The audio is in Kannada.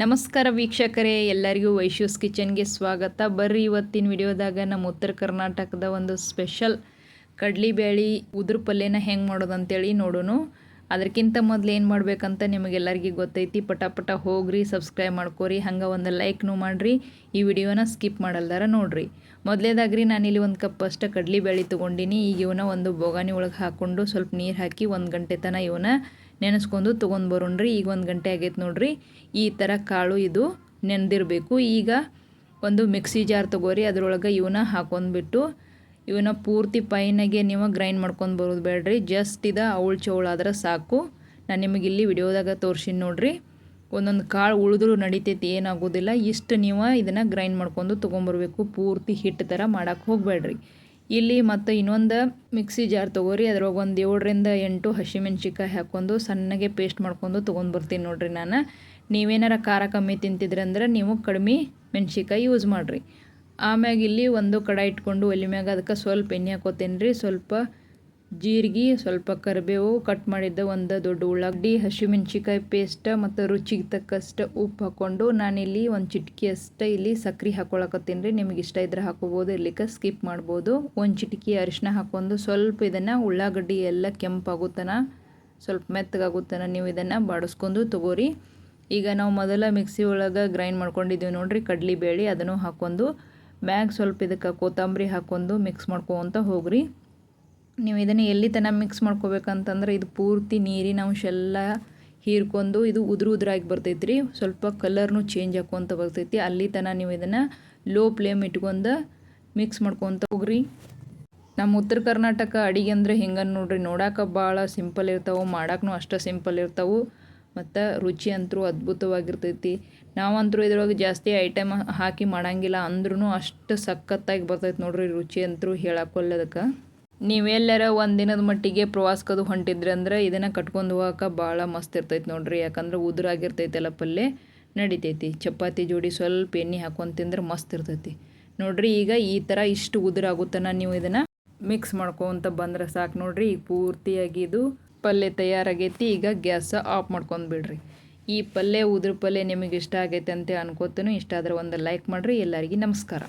ನಮಸ್ಕಾರ ವೀಕ್ಷಕರೇ, ಎಲ್ಲರಿಗೂ ವೈಶ್ಯೂಸ್ ಕಿಚನ್ಗೆ ಸ್ವಾಗತ. ಬರ್ರಿ ಇವತ್ತಿನ ವಿಡಿಯೋದಾಗ ನಮ್ಮ ಉತ್ತರ ಕರ್ನಾಟಕದ ಒಂದು ಸ್ಪೆಷಲ್ ಕಡ್ಲಿಬೇಳೆ ಉದುರು ಪಲ್ಯನ ಹೆಂಗೆ ಮಾಡೋದು ಅಂತೇಳಿ ನೋಡೋಣ. ಅದಕ್ಕಿಂತ ಮೊದಲು ಏನು ಮಾಡಬೇಕಂತ ನಿಮಗೆಲ್ಲರಿಗೂ ಗೊತ್ತೈತಿ, ಪಟಾಪಟ ಪಟ ಹೋಗ್ರಿ, ಸಬ್ಸ್ಕ್ರೈಬ್ ಮಾಡ್ಕೋರಿ, ಹಂಗೆ ಒಂದು ಲೈಕ್ನು ಮಾಡಿರಿ, ಈ ವಿಡಿಯೋನ ಸ್ಕಿಪ್ ಮಾಡಲ್ದಾರ ನೋಡ್ರಿ. ಮೊದಲೇದಾಗ್ರಿ ನಾನಿಲ್ಲಿ ಒಂದು ಕಪ್ ಅಷ್ಟು ಕಡ್ಲಿಬೇಳೆ ತೊಗೊಂಡಿನಿ, ಈಗ ಇವನ್ನ ಒಂದು ಬೋಗಾನಿ ಒಳಗೆ ಹಾಕ್ಕೊಂಡು ಸ್ವಲ್ಪ ನೀರು ಹಾಕಿ ಒಂದು ಗಂಟೆ ತನಕ ಇವನ್ನ ನೆನೆಸ್ಕೊಂಡು ತೊಗೊಂಡು ಬರೋಣ್ರಿ, ಈಗ ಒಂದು ಗಂಟೆ ಆಗೈತೆ ನೋಡ್ರಿ. ಈ ಥರ ಕಾಳು ಇದು ನೆನೆದಿರಬೇಕು. ಈಗ ಒಂದು ಮಿಕ್ಸಿ ಜಾರ್ ತೊಗೋರಿ, ಅದರೊಳಗೆ ಇವನ್ನ ಹಾಕೊಂಡ್ಬಿಟ್ಟು ಇವನ್ನ ಪೂರ್ತಿ ಪೈನಾಗೆ ನೀವು ಗ್ರೈಂಡ್ ಮಾಡ್ಕೊಂಡು ಬರೋದು ಬೇಡ್ರಿ. ಜಸ್ಟ್ ಇದು ಅವಳು ಚೌಳಾದ್ರೆ ಸಾಕು. ನಾನು ನಿಮಗೆ ಇಲ್ಲಿ ವಿಡಿಯೋದಾಗ ತೋರಿಸಿನಿ ನೋಡ್ರಿ. ಒಂದೊಂದು ಕಾಳು ಉಳಿದ್ರು ನಡಿತೈತಿ, ಏನಾಗೋದಿಲ್ಲ. ಇಷ್ಟು ನೀವು ಇದನ್ನು ಗ್ರೈಂಡ್ ಮಾಡ್ಕೊಂಡು ತೊಗೊಂಬರ್ಬೇಕು ಪೂರ್ತಿ ಹಿಟ್ಟು ಥರ ಮಾಡೋಕ್ಕೆ ಹೋಗಬೇಡ್ರಿ. ಇಲ್ಲಿ ಮತ್ತು ಇನ್ನೊಂದು ಮಿಕ್ಸಿ ಜಾರ್ ತೊಗೋರಿ. ಅದ್ರೊಳಗೆ ಒಂದು ಏಳರಿಂದ ಎಂಟು ಹಸಿಮೆಣ್ಸಿಕಾಯಿ ಹಾಕ್ಕೊಂಡು ಸಣ್ಣಗೆ ಪೇಸ್ಟ್ ಮಾಡ್ಕೊಂಡು ತೊಗೊಂಡು ಬರ್ತೀನಿ ನೋಡಿರಿ ನಾನು. ನೀವೇನಾರ ಖಾರ ಕಮ್ಮಿ ತಿಂತಿದ್ರಿ ಅಂದ್ರೆ ನೀವು ಕಡಿಮೆ ಮೆಣ್ಸಿಕಾಯಿ ಯೂಸ್ ಮಾಡಿರಿ. ಆಮ್ಯಾಗ ಇಲ್ಲಿ ಒಂದು ಕಡಾಯಿ ಇಟ್ಕೊಂಡು ಒಲೆ ಮ್ಯಾಗ ಅದಕ್ಕೆ ಸ್ವಲ್ಪ ಎಣ್ಣೆ ಹಾಕೋತೇನೆ ರೀ ಸ್ವಲ್ಪ ಜೀರಿಗೆ, ಸ್ವಲ್ಪ ಕರಿಬೇವು ಕಟ್ ಮಾಡಿದ್ದ ಒಂದು ದೊಡ್ಡ ಉಳ್ಳಾಗಡ್ಡಿ ಹಸಿಮೆಣ್ಸಿಕಾಯಿ ಪೇಸ್ಟ್ ಮತ್ತು ರುಚಿಗೆ ತಕ್ಕಷ್ಟು ಉಪ್ಪು ಹಾಕ್ಕೊಂಡು ನಾನಿಲ್ಲಿ ಒಂದು ಚಿಟಕಿ ಅಷ್ಟೇ ಇಲ್ಲಿ ಸಕ್ರೆ ಹಾಕ್ಕೊಳಕತ್ತೀನಿ ರೀ. ನಿಮಗೆ ಇಷ್ಟ ಇದ್ರೆ ಹಾಕೋಬೋದು, ಇರ್ಲಿಕ್ಕೆ ಸ್ಕಿಪ್ ಮಾಡ್ಬೋದು. ಒಂದು ಚಿಟಕಿ ಅರಿಶಿನ ಹಾಕ್ಕೊಂಡು ಸ್ವಲ್ಪ ಇದನ್ನು ಉಳ್ಳಾಗಡ್ಡಿ ಎಲ್ಲ ಕೆಂಪಾಗುತ್ತನ, ಸ್ವಲ್ಪ ಮೆತ್ತಗಾಗುತ್ತನ ನೀವು ಇದನ್ನು ಬಾಡಿಸ್ಕೊಂಡು ತೊಗೋರಿ. ಈಗ ನಾವು ಮೊದಲ ಮಿಕ್ಸಿ ಒಳಗೆ ಗ್ರೈಂಡ್ ಮಾಡ್ಕೊಂಡಿದ್ದೀವಿ ನೋಡಿರಿ, ಕಡ್ಲಿ ಬೇಳೆ ಅದನ್ನು ಹಾಕ್ಕೊಂಡು ಮ್ಯಾಗ ಸ್ವಲ್ಪ ಇದಕ್ಕೆ ಕೊತ್ತಂಬರಿ ಹಾಕ್ಕೊಂಡು ಮಿಕ್ಸ್ ಮಾಡ್ಕೊತ ಹೋಗ್ರಿ. ನೀವು ಇದನ್ನು ಎಲ್ಲಿ ತನಕ ಮಿಕ್ಸ್ ಮಾಡ್ಕೋಬೇಕಂತಂದ್ರೆ ಇದು ಪೂರ್ತಿ ನೀರಿನ ಅಂಶ ಎಲ್ಲ ಹೀರ್ಕೊಂಡು ಇದು ಉದುರು ಉದುರಾಗಿ ಬರ್ತೈತೆ ರೀ ಸ್ವಲ್ಪ ಕಲರ್ನು ಚೇಂಜ್ ಹಾಕ್ಕೊಂತ ಬರ್ತೈತಿ. ಅಲ್ಲಿ ತನಕ ನೀವು ಇದನ್ನು ಲೋ ಫ್ಲೇಮ್ ಇಟ್ಕೊಂಡು ಮಿಕ್ಸ್ ಮಾಡ್ಕೊತ ಹೋಗ್ರಿ. ನಮ್ಮ ಉತ್ತರ ಕರ್ನಾಟಕ ಅಡಿಗೆ ಅಂದರೆ ಹಿಂಗೆ ನೋಡ್ರಿ. ನೋಡಕ್ಕೆ ಭಾಳ ಸಿಂಪಲ್ ಇರ್ತಾವೆ ಮಾಡೋಕ್ಕೂ ಅಷ್ಟು ಸಿಂಪಲ್ ಇರ್ತಾವೆ, ಮತ್ತು ರುಚಿ ಅಂತೂ ಅದ್ಭುತವಾಗಿರ್ತೈತಿ. ನಾವಂತರೂ ಇದ್ರೊಳಗೆ ಜಾಸ್ತಿ ಐಟಮ್ ಹಾಕಿ ಮಾಡಂಗಿಲ್ಲ ಅಂದ್ರೂ ಅಷ್ಟು ಸಖತ್ತಾಗಿ ಬರ್ತೈತೆ ನೋಡ್ರಿ ರುಚಿ ಅಂತೂ ಹೇಳಕ್ಕೊಲ್ಲದಕ್ಕೆ ನೀವೆಲ್ಲರ ಒಂದು ದಿನದ ಮಟ್ಟಿಗೆ ಪ್ರವಾಸಕ್ಕದು ಹೊಂಟಿದ್ರಿ ಅಂದ್ರೆ ಇದನ್ನು ಕಟ್ಕೊಂಡು ಹೋಗಕ್ಕೆ ಭಾಳ ಮಸ್ತ್ ಇರ್ತೈತೆ ನೋಡ್ರಿ. ಯಾಕಂದ್ರೆ ಉದುರಾಗಿರ್ತೈತೆಲ್ಲ ಪಲ್ಯ ನಡಿತೈತಿ. ಚಪಾತಿ ಜೋಡಿ ಸ್ವಲ್ಪ ಎಣ್ಣೆ ಹಾಕೊಂಡು ತಿಂದ್ರೆ ಮಸ್ತ್ ಇರ್ತೈತಿ. ನೋಡ್ರಿ, ಈಗ ಈ ಥರ ಇಷ್ಟು ಉದುರಾಗುತ್ತನ ನೀವು ಇದನ್ನು ಮಿಕ್ಸ್ ಮಾಡ್ಕೊತ ಬಂದ್ರೆ ಸಾಕು ನೋಡ್ರಿ. ಈಗ ಪೂರ್ತಿಯಾಗಿ ಇದು ಪಲ್ಯ ತಯಾರಾಗೈತಿ. ಈಗ ಗ್ಯಾಸ್ ಆಫ್ ಮಾಡ್ಕೊಂಡು ಬಿಡ್ರಿ. ಈ ಪಲ್ಯ ಉದ್ರ ಪಲ್ಯ ನಿಮಗೆ ಇಷ್ಟ ಆಗೈತೆ ಅಂತ ಅನ್ಕೋತೀನಿ. ಇಷ್ಟ ಆದರೆ ಒಂದು ಲೈಕ್ ಮಾಡಿರಿ. ಎಲ್ಲರಿಗೂ ನಮಸ್ಕಾರ.